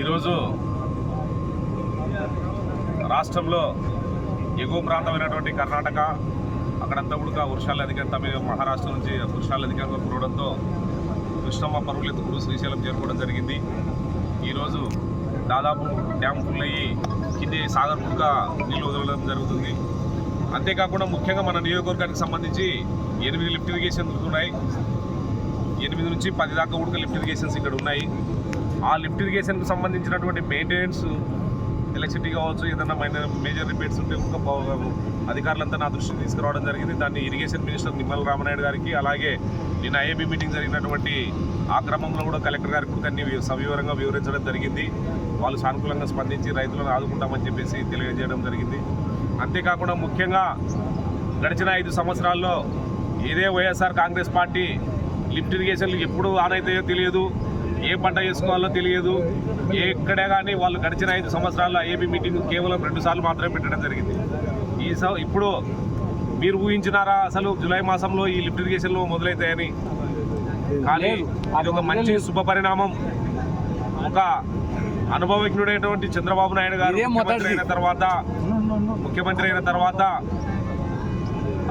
ఈరోజు రాష్ట్రంలో ఎగువ ప్రాంతమైనటువంటి కర్ణాటక అక్కడంతా కూడా వర్షాలు అధికంగా తమిళ మహారాష్ట్ర నుంచి వర్షాలు అధికంగా కురవడంతో కృష్ణమ్మ పరువులు ఎత్తుకుడు శ్రీశైలం చేరుకోవడం జరిగింది. ఈరోజు దాదాపు డ్యామ్ ఫుల్ అయ్యి కింది సాగర్ ముక్క నీళ్ళు వదలడం జరుగుతుంది. అంతేకాకుండా ముఖ్యంగా మన నియోజకవర్గానికి సంబంధించి ఎనిమిది లిఫ్ట్ ఇరిగేషన్ ఉన్నాయి. ఎనిమిది నుంచి పది దాకా ఉడక లిఫ్ట్ ఇరిగేషన్స్ ఇక్కడ ఉన్నాయి. ఆ లిఫ్ట్ ఇరిగేషన్కి సంబంధించినటువంటి మెయింటెనెన్స్ ఎలక్ట్రిసిటీ కావచ్చు ఏదైనా మైనర్ మేజర్ రిపేర్స్ ఉంటే ఇంకా అధికారులంతా నా దృష్టికి తీసుకురావడం జరిగింది. దాన్ని ఇరిగేషన్ మినిస్టర్ నిమ్మల రామనాయుడు గారికి అలాగే నిన్న ఐఏబీ మీటింగ్ జరిగినటువంటి ఆ క్రమంలో కూడా కలెక్టర్ గారికి కూడా అన్ని సవివరంగా వివరించడం జరిగింది. వాళ్ళు సానుకూలంగా స్పందించి రైతులను ఆదుకుంటామని చెప్పేసి తెలియజేయడం జరిగింది. అంతేకాకుండా ముఖ్యంగా గడిచిన ఐదు సంవత్సరాల్లో ఏదే వైఎస్ఆర్ కాంగ్రెస్ పార్టీ లిఫ్ట్ ఇరిగేషన్లు ఎప్పుడు ఆన్ అవుతాయో తెలియదు. ఏ పంట వేసుకోవాలో తెలియదు. ఎక్కడే కానీ వాళ్ళు గడిచిన ఐదు సంవత్సరాల్లో ఐఏబీ మీటింగ్ కేవలం రెండు సార్లు మాత్రమే పెట్టడం జరిగింది. ఈ ఇప్పుడు మీరు ఊహించినారా అసలు జూలై మాసంలో ఈ లిఫ్ట్ ఇరిగేషన్లు మొదలవుతాయని కానీ అది ఒక మంచి శుభ పరిణామం. ఒక అనుభవజ్ఞుడైనటువంటి చంద్రబాబు నాయుడు గారు. ముఖ్యమంత్రి అయిన తర్వాత ముఖ్యమంత్రి అయిన తర్వాత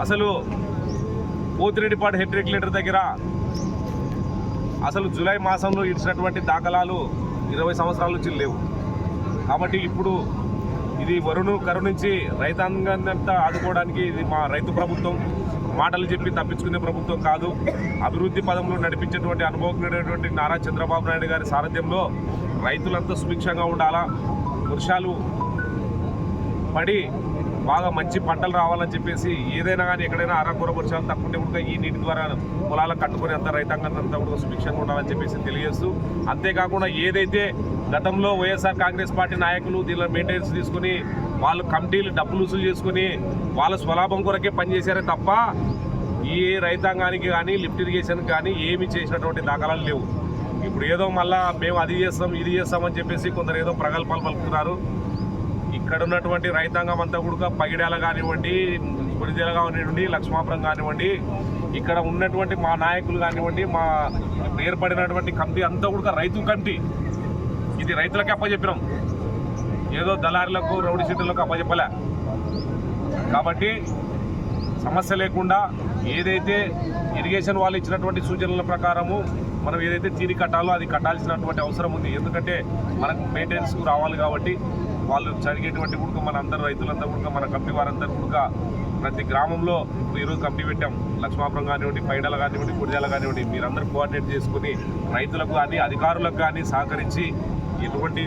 అసలు పోతిరెడ్డిపాడు హెడ్ రెగ్యులేటర్ దగ్గర అసలు జూలై మాసంలో ఇచ్చినటువంటి దాఖలాలు ఇరవై సంవత్సరాల నుంచి లేవు. కాబట్టి ఇప్పుడు ఇది వరుణు కరుణించి రైతాంగాన్ని అంతా ఆదుకోవడానికి ఇది మా రైతు ప్రభుత్వం మాటలు చెప్పి తప్పించుకునే ప్రభుత్వం కాదు. అభివృద్ధి పదంలో నడిపించేటువంటి అనుభవజ్ఞుడైనటువంటి నారా చంద్రబాబు నాయుడు గారి సారథ్యంలో రైతులంతా సుభిక్షంగా ఉండాలా? వర్షాలు పడి బాగా మంచి పంటలు రావాలని చెప్పేసి ఏదైనా కానీ ఎక్కడైనా అరకూర వర్షాలు తక్కువ కూడా ఈ నీటి ద్వారా పొలాలకు కట్టుకుని అంత రైతాంగం అంతా కూడా సుభిక్షంగా ఉండాలని చెప్పేసి తెలియజేస్తూ అంతేకాకుండా ఏదైతే గతంలో వైఎస్ఆర్ కాంగ్రెస్ పార్టీ నాయకులు దీనిలో మెయింటెనెన్స్ తీసుకుని వాళ్ళు కమిటీలు డబ్బులు వసూలు చేసుకుని వాళ్ళ స్వలాభం కొరకే పనిచేశారే తప్ప ఈ రైతాంగానికి కానీ లిఫ్ట్ ఇరిగేషన్కి కానీ ఏమి చేసినటువంటి దాఖలాలు లేవు. ఇప్పుడు ఏదో మళ్ళా మేము అది చేస్తాం ఇది చేస్తామని చెప్పేసి కొందరు ఏదో ప్రగల్భాలు పలుకుతున్నారు. ఇక్కడ ఉన్నటువంటి రైతాంగం అంతా కూడా పగిడాల కానివ్వండి గుడిదెల కానివ్వండి లక్ష్మాపురం కానివ్వండి ఇక్కడ ఉన్నటువంటి మా నాయకులు కానివ్వండి మా ఏర్పడినటువంటి కమిటీ అంతా కూడా రైతు కమిటీ. ఇది రైతులకే అప్పచెప్పినాం ఏదో దళారులకు రౌడీ సీట్లకు అప్పచెప్పలే కాబట్టి సమస్య లేకుండా ఏదైతే ఇరిగేషన్ వాళ్ళు ఇచ్చినటువంటి సూచనల ప్రకారము మనం ఏదైతే తీరి కట్టాలో అది కట్టాల్సినటువంటి అవసరం ఉంది. ఎందుకంటే మనకు మెయింటెనెన్స్కు రావాలి కాబట్టి వాళ్ళు జరిగేటువంటి కూడా మన అందరు రైతులంతా కూడా మన కంపెనీ వారందరూ కూడా ప్రతి గ్రామంలో ఈరోజు కమిటీ పెట్టాం. లక్ష్మాపురం కానివ్వండి పైడల కానివ్వండి గుడిజాల కానివ్వండి మీరందరూ కోఆర్డినేట్ చేసుకుని రైతులకు కానీ అధికారులకు కానీ సహకరించి ఎటువంటి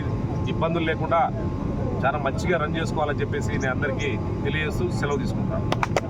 ఇబ్బందులు లేకుండా చాలా మంచిగా రన్ చేసుకోవాలని చెప్పేసి నేను అందరికీ తెలియజేస్తూ సెలవు తీసుకుంటాను